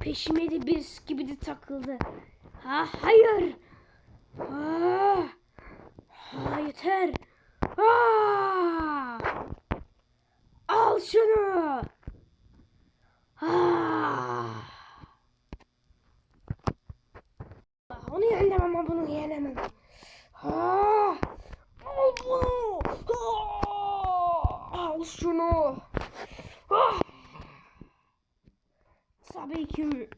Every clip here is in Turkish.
Peşime de bir gibi de takıldı. Ha hayır. Ha, ha yeter. Ha. Al şunu. Ha. Onu yenemem ama bunu yenemem. Ha. Al bunu. Ha. Al şunu. Ha. Tabii ki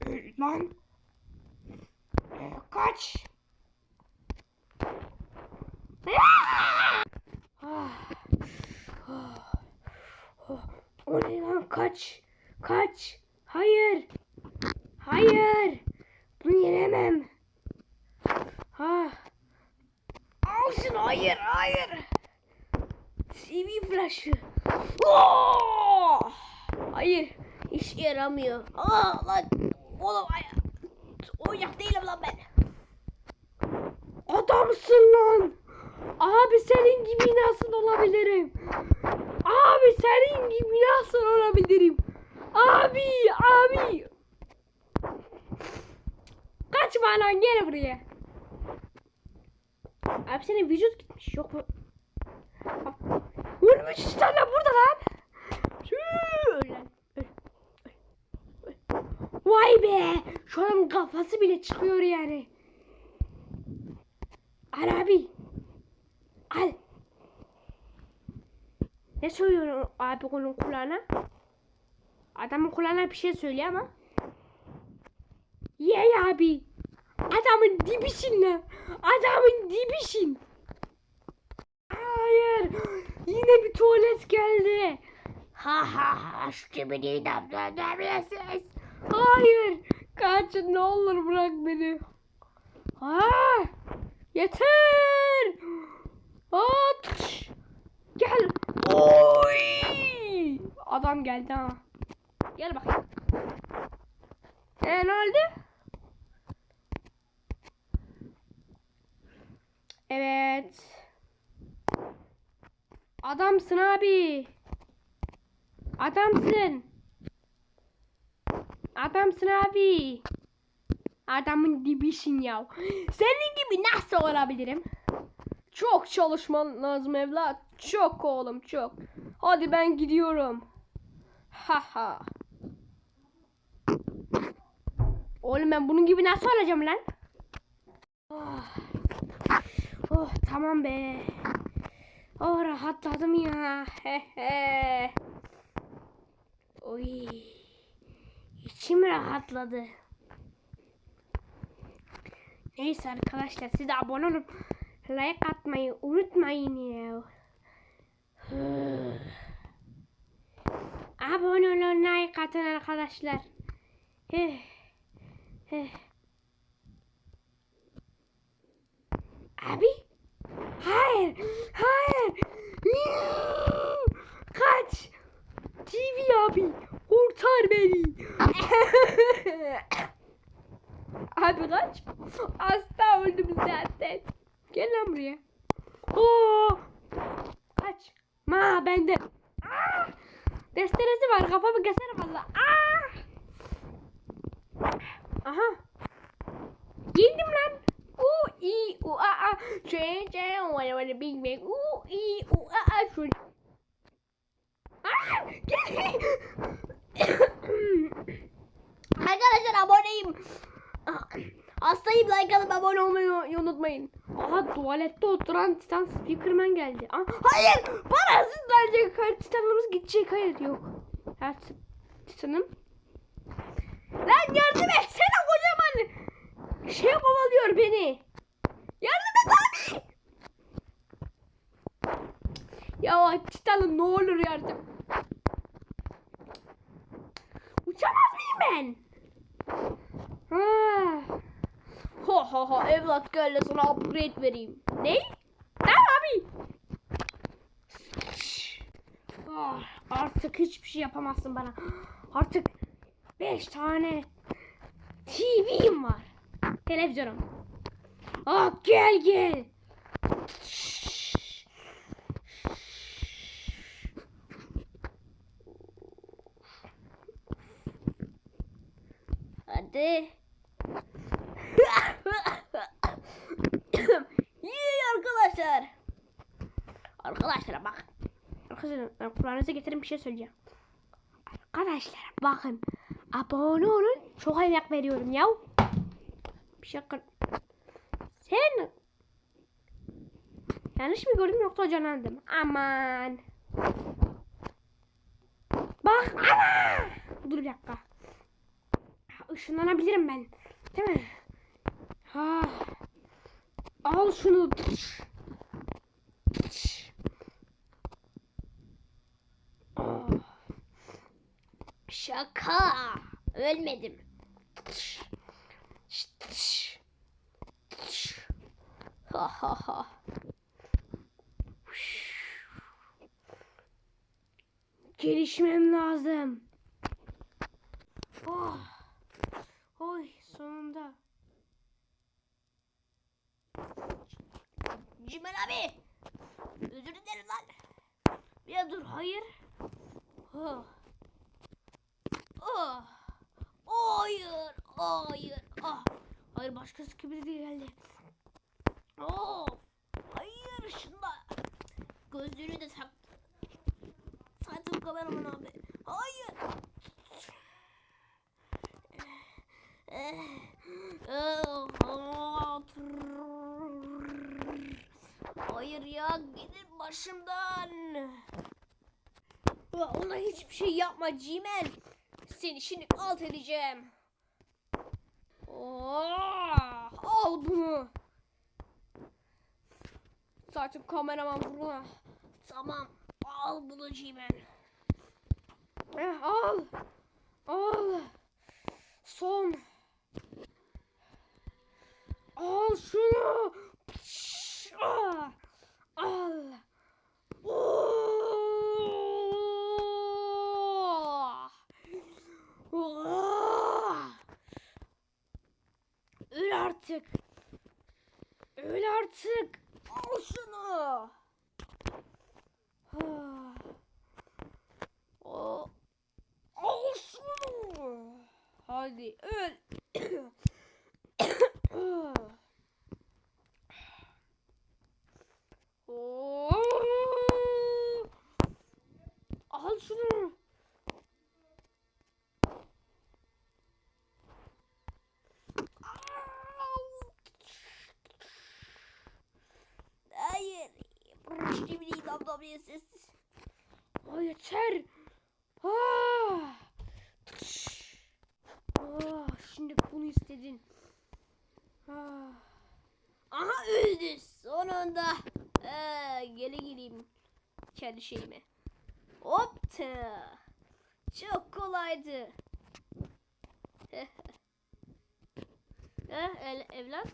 lan. Kaç. Ah! Ah! Ah! O ne lan kaç. Kaç. Hayır. Hayır. Bunu yenemem. Ha. Al şunu. Hayır. Hayır. TV flaşı. Oh! Hayır. İşe yaramıyor. Aa lan. Oğlum ay oyuncak değilim lan ben. Adamsın lan. Abi senin gibi nasıl olabilirim? Abi senin gibi nasıl olabilirim? Abi abi. Kaçma lan gel buraya. Abi senin vücut gitmiş yok mu? Ölmüş işte lan burada lan. Şöyle. Vay be. Şu an kafası bile çıkıyor yani. Al abi. Al. Ne söylüyor abi onun kulağına? Adamın kulağına bir şey söylüyor ama. Ye abi. Adamın dibisin lan. Adamın dibisin. Hayır. Yine bir tuvalet geldi. Ha ha ha. Şu cebini damlatabilirsiniz. Hayır. Kaçın ne olur bırak beni. Ha. Yeter. Tıkş. Gel. Oy. Adam geldi ha. Gel bakayım. E ne oldu? Evet. Adamsın abi. Adamsın. Adamsın abi. Adamın dibisin ya. Senin gibi nasıl olabilirim? Çok çalışman lazım evlat. Çok oğlum çok. Hadi ben gidiyorum. Ha ha. Oğlum ben bunun gibi nasıl olacağım lan? Oh, oh tamam be. Oh rahatladım ya. He he. Oy. İçim rahatladı. Neyse arkadaşlar siz de abone olup like atmayı unutmayın ya. abone olun like atın arkadaşlar. Abi? Hayır. Hayır. Kaç. TV abi. Kurtar beni. abi kaç. Hasta öldüm zaten. Gel lan buraya. Oo. Kaç. Ma bende. Aa! Desteresi var. Kafamı keserim valla. Aa! Aha. Yendim lan. U i u a a. Wala wala bing bang. U i u a a. Şu. Aa! Gel. Arkadaşlar aboneyim. Hastayım like alıp abone olmayı unutmayın. Aha tuvalette oturan Titan Speakerman geldi. Aa, hayır! Parasız verecek. Hayır, Titanımız gidecek. Hayır yok. Her Titanım. Lan yardım etsene kocaman. Şey kovalıyor beni. Yardım et abi. Ya Titanım ne olur yardım. Uçamaz mıyım ben? Ha. Ha ha ha evlat gel sana upgrade vereyim. Ne? Ne abi? Ah, artık hiçbir şey yapamazsın bana. Artık 5 tane TV'm var. Televizyonum. Ah gel gel. Hadi. İyi arkadaşlar. Arkadaşlar bak. Arkadaşlar ben kulağınıza getirin bir şey söyleyeceğim. Arkadaşlar bakın. Abone olun. Çok emek veriyorum ya. Bir şey Sen Yanlış mı gördüm yoksa canlandım? Aman. Bak ana. Dur bir dakika. Işınlanabilirim ben. Değil mi? Ha. Al şunu. Ah. Şaka. Ölmedim. Ha ha ha. Gelişmem lazım. Oh. Oy sonunda. Cimen abi. Özür dilerim lan. Bir dur hayır. Oh. Oh. Hayır. Hayır. Ah. Hayır başkası gibi de geldi. Of. Hayır şunda. Gözlüğünü de tak. Saçım kameraman abi. Hayır. Hayır ya gidin başımdan. Ona hiçbir şey yapma Cimen. Seni şimdi alt edeceğim. Oh, al bunu. Zaten kameraman burada. Tamam. Al bunu Cimen. Eh, al. Al. Son. Al şunu. Pişş, ah, Al. Oh. Oh. Öl artık. Öl artık. Al şunu. Ah. Oh. Al şunu. Hadi öl. Oo! Al şunu. Au! Hayır. Şimdi dam dam diye ses. Ay yeter. Ah! Ah, şimdi bunu istedin. Ah. Aha öldü sonunda. Ee, gele geleyim kendi şeyime. Hopta. Çok kolaydı. eh, el, evlat.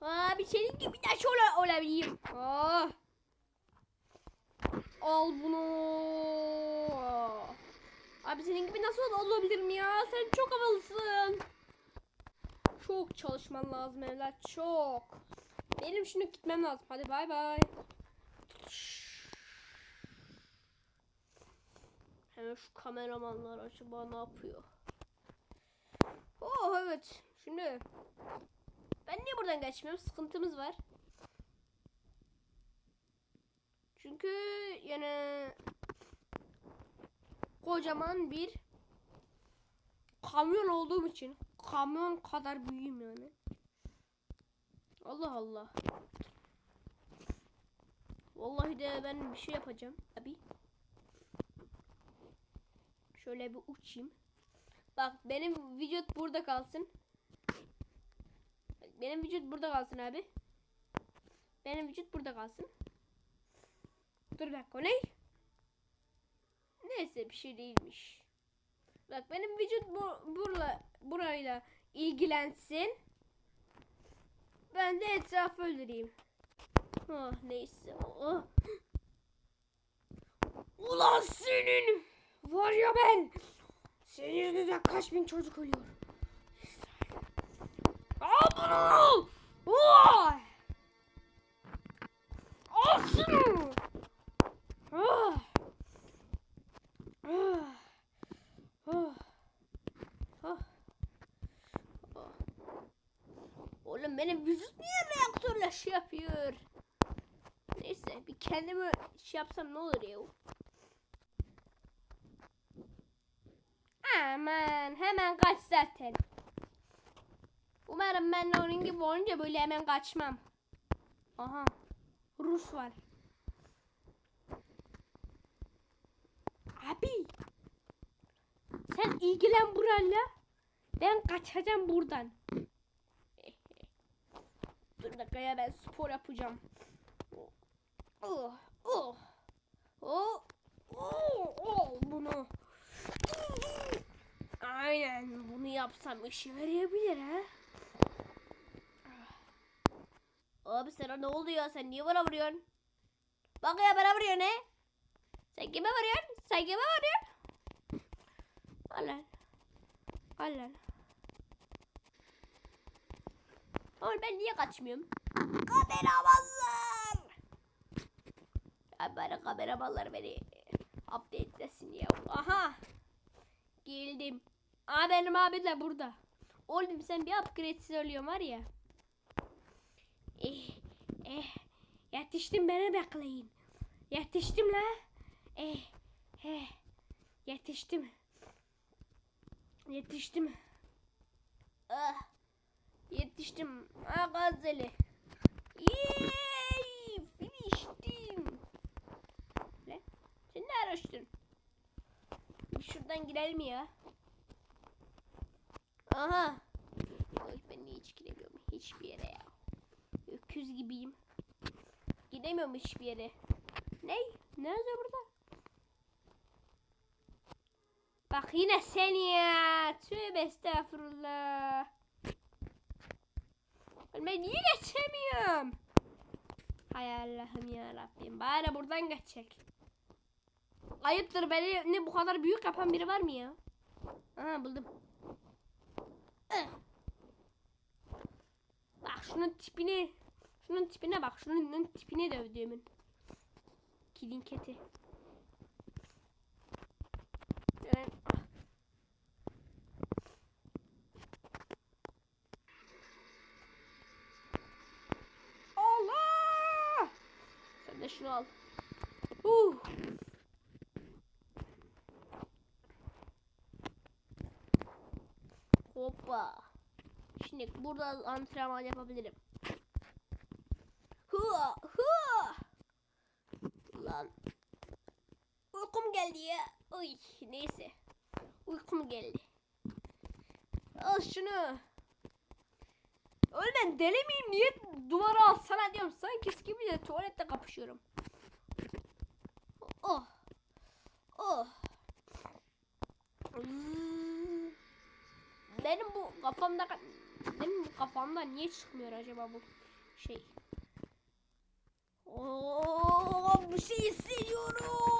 Abi senin gibi nasıl ola, olabileyim? Al bunu. Abi senin gibi nasıl olabilirim ya? Sen çok havalısın. Çok çalışman lazım evlat çok. Benim şimdi gitmem lazım. Hadi bay bay. Hemen şu kameramanlar acaba ne yapıyor? Oh evet. Şimdi ben niye buradan geçmiyorum? Sıkıntımız var. Çünkü yani kocaman bir kamyon olduğum için kamyon kadar büyüğüm yani. Allah Allah. Vallahi de ben bir şey yapacağım abi. Şöyle bir uçayım. Bak benim vücut burada kalsın. Benim vücut burada kalsın abi. Benim vücut burada kalsın. Dur bir dakika ne? Neyse bir şey değilmiş. Bak benim vücut bu, burla, burayla ilgilensin. Ben de etrafı öldüreyim. Oh neyse. Oh. Ulan senin var ya ben. Senin yüzünden kaç bin çocuk ölüyor. Al bunu. Oh. Al Oğlum benim vücut niye reaktörle şey yapıyor? Neyse bir kendime şey yapsam ne olur ya? Aman hemen kaç zaten. Umarım ben onun gibi olunca böyle hemen kaçmam. Aha. Rus var. Abi. Sen ilgilen burayla. Ben kaçacağım buradan. Dur bir dakika ya ben spor yapacağım. Oh, oh, oh, oh, oh, bunu. Aynen bunu yapsam işe yarayabilir ha. Abi sana ne oldu ya sen niye bana vuruyorsun? Bak ya bana vuruyor ne? Sen kime vuruyorsun? Sen kime vuruyorsun? Al lan. Al lan. Oğlum ben niye kaçmıyorum? Kameramanlar! Ya bana kameramanlar beni update'lesin ya. Aha! Geldim. Aa benim abi de burada. Oğlum sen bir upgrade söylüyorsun var ya. Eh, eh. Yetiştim beni bekleyin. Yetiştim la. Eh, eh. Yetiştim. Yetiştim. Ah. Yetiştim. Ah gazeli. Yay! Finishtim. Ne? Sen ne araştın? Şuradan girelim ya. Aha. Oy ben niye hiç giremiyorum hiçbir yere ya. Öküz gibiyim. Gidemiyorum hiçbir yere. Ne? Ne yazıyor burada? Bak yine sen ya. Tövbe estağfurullah. Ben niye geçemiyorum? Hay Allah'ım ya Rabbim. Bari buradan geçecek. Ayıptır beni ne bu kadar büyük yapan biri var mı ya? Aha buldum. Bak şunun tipini. Şunun tipine bak. Şunun tipine dövdüğümün. Kilin keti. Evet. Allah! Sen de şunu al. Uh. Hoppa. Şimdi burada antrenman yapabilirim. Hua, hua. Lan. Uykum geldi ya. Uy, neyse. Uykum geldi. Al şunu. Oğlum ben deli miyim? Niye duvara alsana diyorum. Sanki gibi de tuvalette kapışıyorum. Oh. Oh. Benim bu kafamda benim bu kafamda niye çıkmıyor acaba bu şey? Oo, bir şey hissediyorum.